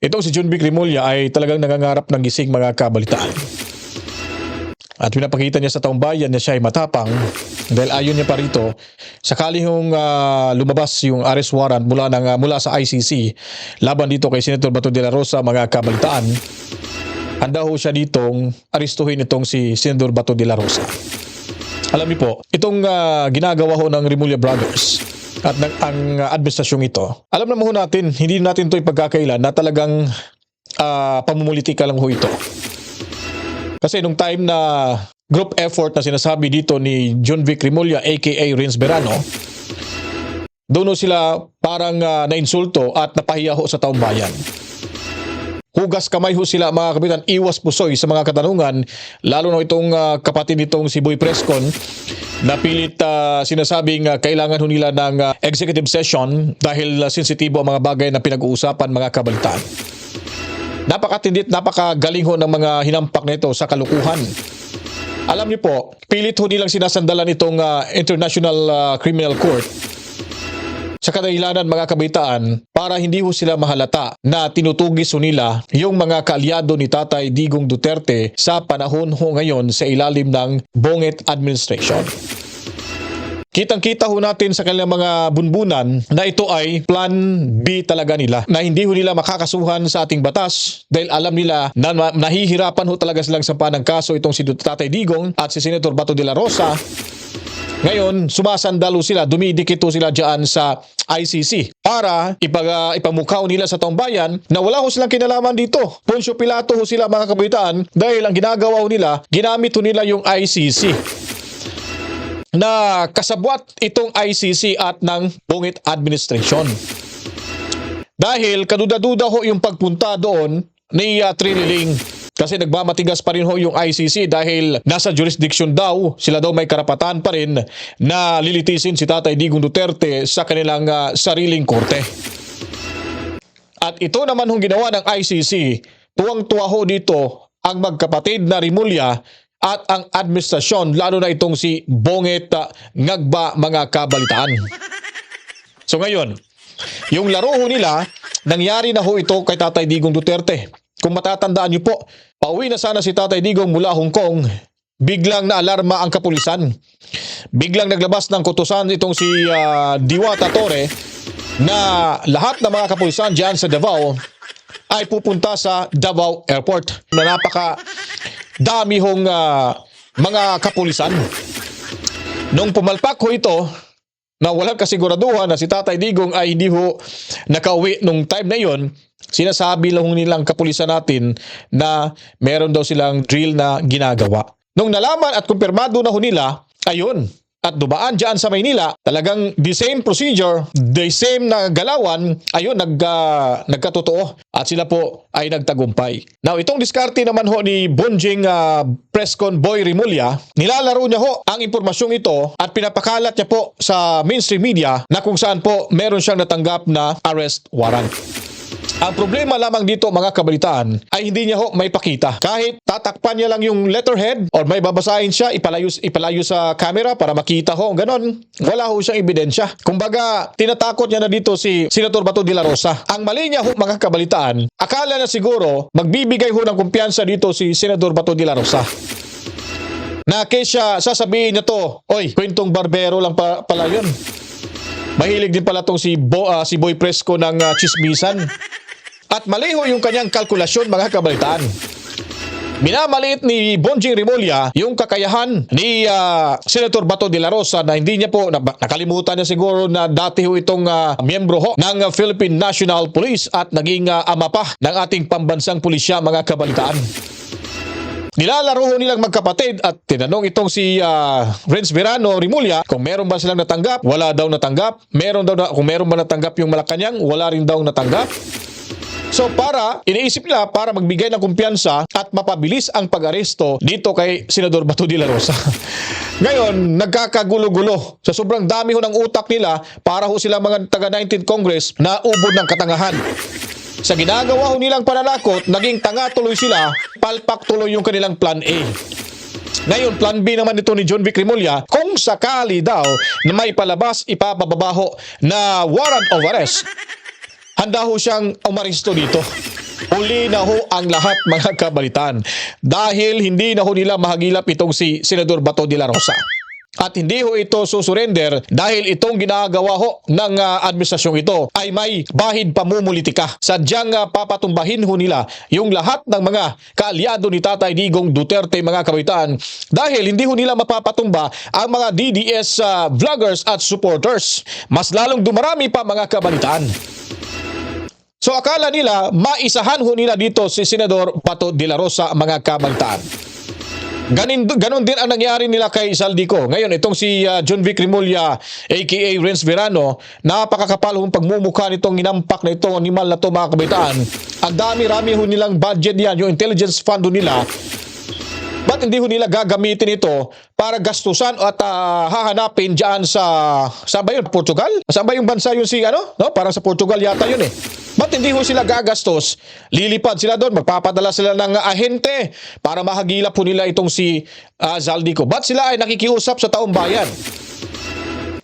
Itong si John Vic Rimulya ay talagang nangangarap ng gising mga kabalitaan. At pinapakita niya sa taong bayan na siya ay matapang dahil ayon niya pa rito, sakali yung ah, lumabas yung arrest warrant mula, ng, ah, mula sa ICC laban dito kay Senator Bato de la Rosa mga kabalitaan, handa ho siya ditong aristuhin itong si Senator Bato de la Rosa. Alam niyo po, itong ah, ginagawa ho ng Rimulya Brothers at ng, ang administrasyong ito, alam naman ho natin, hindi natin ito ipagkakailan na talagang ah, pamumulitika lang ho ito. Kasi nung time na group effort na sinasabi dito ni John Vic Rimulya aka Renz Berano, doon sila parang ah, nainsulto at napahiya ho sa taong bayan. Hugas kamay ho sila mga kapitan, iwas pusoy sa mga katanungan, lalo na itong ah, kapatid nitong si Boy Prescon na pilit ah, sinasabing ah, kailangan ho nila ng ah, executive session dahil ah, sensitibo ang mga bagay na pinag-uusapan mga kabalitaan. Napakatindit, napakagaling ho ng mga hinampak nito sa kalukuhan. Alam niyo po, pilit ho nilang sinasandalan itong ah, International ah, Criminal Court sa kadahilanan mga kabitaan para hindi ho sila mahalata na tinutugis ho nila yung mga kaalyado ni Tatay Digong Duterte sa panahon ho ngayon sa ilalim ng Bonget Administration. Kitang-kita ho natin sa kanilang mga bunbunan na ito ay plan B talaga nila. Na hindi ho nila makakasuhan sa ating batas dahil alam nila na nahihirapan ho talaga silang sampahan ng kaso itong si Tatay Digong at si Senator Bato de la Rosa ngayon, sumasandalo sila, dumidikit ho sila dyan sa ICC para ipag, uh, ipamukhaw nila sa taong bayan na wala ho silang kinalaman dito. Ponsyo Pilato ho sila mga kabitaan dahil ang ginagawa ho nila, ginamit ho nila yung ICC na kasabwat itong ICC at ng Bungit Administration. Dahil kaduda-duda ho yung pagpunta doon ni uh, Triniling kasi nagmamatigas pa rin ho yung ICC dahil nasa jurisdiction daw, sila daw may karapatan pa rin na lilitisin si Tatay Digong Duterte sa kanilang ah, sariling korte. At ito naman hong ginawa ng ICC, tuwang-tuwa ho dito ang magkapatid na Rimulya at ang administrasyon, lalo na itong si Bonget ah, Ngagba mga kabalitaan. So ngayon, yung laro ho nila, nangyari na ho ito kay Tatay Digong Duterte. Kung matatandaan niyo po, pauwi na sana si Tatay Digong mula Hong Kong. Biglang naalarma ang kapulisan. Biglang naglabas ng kutusan itong si ah, Diwata Torre na lahat ng mga kapulisan dyan sa Davao ay pupunta sa Davao Airport na napaka dami hong ah, mga kapulisan. Nung pumalpak ho ito, na walang kasiguraduhan na si Tatay Digong ay hindi ho nakauwi nung time na yon, sinasabi lang nilang kapulisan natin na meron daw silang drill na ginagawa. Nung nalaman at kumpirmado na ho nila, ayun, at dumaan dyan sa Maynila, talagang the same procedure, the same na galawan, ayun, nag, ah, nagkatotoo. At sila po ay nagtagumpay. Now, itong diskarte naman ho ni Bonjing ah, Prescon Boy Rimulya, nilalaro niya ho ang impormasyong ito at pinapakalat niya po sa mainstream media na kung saan po meron siyang natanggap na arrest warrant. Ang problema lamang dito mga kabalitaan ay hindi niya ho may pakita. Kahit tatakpan niya lang yung letterhead or may babasahin siya, ipalayo, ipalayo sa camera para makita ho, ganon. Wala ho siyang ebidensya. Kumbaga, tinatakot niya na dito si Senator Bato de la Rosa. Ang mali niya ho mga kabalitaan, akala na siguro magbibigay ho ng kumpiyansa dito si Senator Bato de la Rosa na kesya sasabihin niya to, oy, kwentong barbero lang pa, pala yun. Mahilig din pala tong si, Bo, ah, si Boy Presco ng ah, chismisan. At maliho yung kanyang kalkulasyon mga kabalitaan. Minamaliit ni Bonjing Rimulya yung kakayahan ni ah, Senator Bato de la Rosa na hindi niya po, na, nakalimutan niya siguro na dati ho itong ah, miyembro ho ng Philippine National Police at naging ah, ama pa ng ating pambansang pulisya mga kabalitaan. Nilalaro ho nilang magkapatid at tinanong itong si uh, Renz Verano Rimulya kung meron ba silang natanggap. Wala daw natanggap. Meron daw na, kung meron ba natanggap yung Malacanang, wala rin daw natanggap. So para, iniisip nila para magbigay ng kumpiyansa at mapabilis ang pag-aresto dito kay Senador Bato de la Rosa. Ngayon, nagkakagulo-gulo. Sa sobrang dami ho ng utak nila para ho sila mga taga 19th Congress na ubod ng katangahan. Sa ginagawa ho nilang pananakot, naging tanga tuloy sila, palpak tuloy yung kanilang plan A. Ngayon, plan B naman ito ni John Vic Rimulya, kung sakali daw na may palabas ipapababaho na warrant of arrest, handa ho siyang umaristo dito. Uli na ho ang lahat mga kabalitan dahil hindi na ho nila mahagilap itong si Senador Bato de la Rosa. At hindi ho ito susurrender dahil itong ginagawa ho ng ah, administrasyong ito ay may bahid pamumulitika. Sadyang ah, papatumbahin ho nila yung lahat ng mga kaalyado ni Tatay Digong Duterte mga kabitan dahil hindi ho nila mapapatumba ang mga DDS ah, vloggers at supporters. Mas lalong dumarami pa mga kabalitan. So akala nila maisahan ho nila dito si Senador Pato de la Rosa mga kabalitan. Ganin, ganon din ang nangyari nila kay Saldico. Ngayon, itong si uh, John Vic Rimulya, aka Renz Verano, napakakapal hong pagmumukha nitong inampak na itong animal na to mga kabitaan. Ang dami-rami ho nilang budget yan, yung intelligence fund nila, Ba't hindi ho nila gagamitin ito para gastusan at ah, hahanapin diyan sa saan ba yun? Portugal? Saan ba yung bansa yun si ano? No? Parang sa Portugal yata yun eh. Ba't hindi ho sila gagastos? Lilipad sila doon, magpapadala sila ng ahente para mahagilap po nila itong si ah, Zaldico. Ba't sila ay nakikiusap sa taong bayan?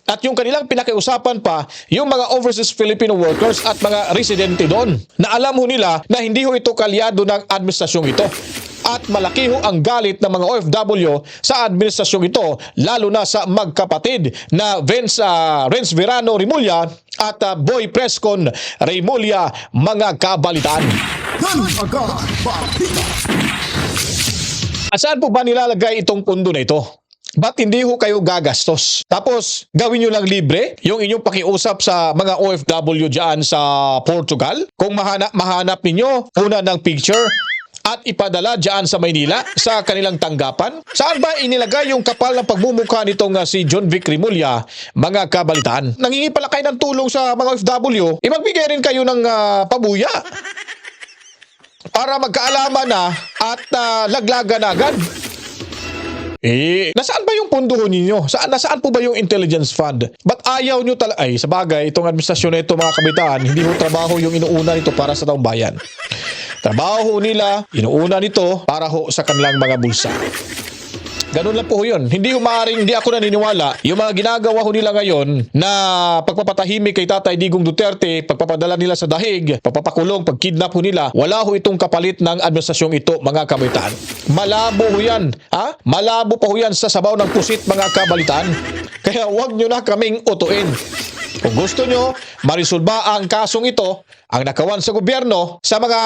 At yung kanilang pinakiusapan pa, yung mga overseas Filipino workers at mga residente doon, na alam ho nila na hindi ho ito kalyado ng administrasyong ito. At malaki ho ang galit ng mga OFW sa administrasyong ito, lalo na sa magkapatid na Vince, ah, Renz Verano Rimulya at ah, Boy Prescon Rimulya, mga balita. At saan po ba nilalagay itong pundo na ito? Ba't hindi ho kayo gagastos? Tapos, gawin nyo lang libre yung inyong pakiusap sa mga OFW dyan sa Portugal. Kung mahanap, mahanap ninyo, una ng picture at ipadala dyan sa Maynila sa kanilang tanggapan? Saan ba inilagay yung kapal ng pagmumukha nitong uh, si John Vic Rimulya, mga kabalitaan? Nangingi kayo ng tulong sa mga OFW, imagbigay rin kayo ng ah, pabuya para magkaalaman na at ah, laglagan agad. Eh, nasaan ba yung pundo ho ninyo? Saan, nasaan po ba yung intelligence fund? Ba't ayaw nyo talaga? Ay, sa bagay, itong administrasyon na ito mga kabitaan, hindi ho trabaho yung inuuna nito para sa taong bayan. Trabaho ho nila, inuuna nito para ho sa kanilang mga bulsa. Ganun lang po yun. Hindi ho maaaring, hindi ako naniniwala, yung mga ginagawa ho nila ngayon na pagpapatahimik kay Tatay Digong Duterte, pagpapadala nila sa dahig, pagpapakulong, pagkidnap ho nila, wala ho itong kapalit ng administrasyong ito, mga kabalitaan. Malabo ho yan. Ha? Malabo pa ho yan sa sabaw ng pusit, mga kabalitaan. Kaya huwag nyo na kaming utuin. Kung gusto nyo, marisolba ang kasong ito, ang nakawan sa gobyerno, sa mga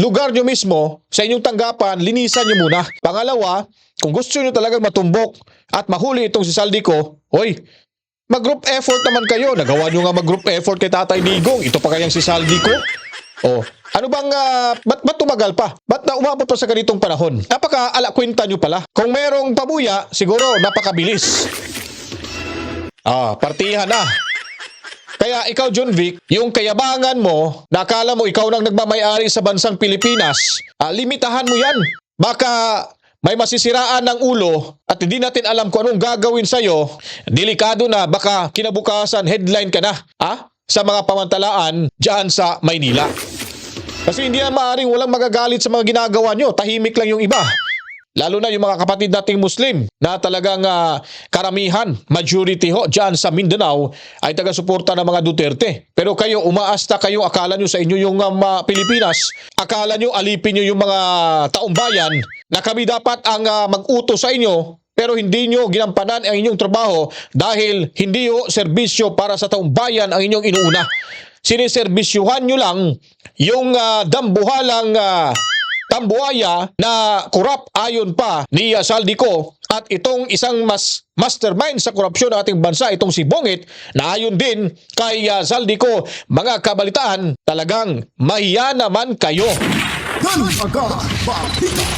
lugar nyo mismo, sa inyong tanggapan, linisan nyo muna. Pangalawa, kung gusto nyo talagang matumbok at mahuli itong si Saldico, hoy, mag-group effort naman kayo. Nagawa nyo nga mag-group effort kay Tatay Digong. Ito pa kayang si Saldico. Oh, ano bang, ah, ba't, ba't tumagal pa? Ba't na umabot pa sa ganitong panahon? Napaka alakwenta nyo pala. Kung merong pabuya, siguro napakabilis. Ah, partihan na. Kaya ikaw, John Vic, yung kayabangan mo, nakala mo ikaw nang nagmamayari sa bansang Pilipinas, ah, limitahan mo yan. Baka may masisiraan ng ulo at hindi natin alam kung anong gagawin sa'yo, delikado na, baka kinabukasan headline ka na, ha? Sa mga pamantalaan dyan sa Maynila. Kasi hindi na maaaring walang magagalit sa mga ginagawa nyo, tahimik lang yung iba. Lalo na yung mga kapatid nating Muslim na talagang ah, karamihan, majority ho dyan sa Mindanao ay taga-suporta ng mga Duterte. Pero kayo, umaasta kayo, akala nyo sa inyo yung um, ah, Pilipinas, akala nyo alipin nyo yung mga taong bayan na kami dapat ang ah, mag-utos sa inyo pero hindi nyo ginampanan ang inyong trabaho dahil hindi ho serbisyo para sa taong bayan ang inyong inuuna. Siniserbisyuhan nyo lang yung ah, dambuhalang ah, tambuaya na kurap ayon pa ni uh, Saldico at itong isang mas mastermind sa korupsyon ng ating bansa itong si Bongit na ayon din kay uh, Saldico mga kabalitaan talagang mahiya naman kayo balita.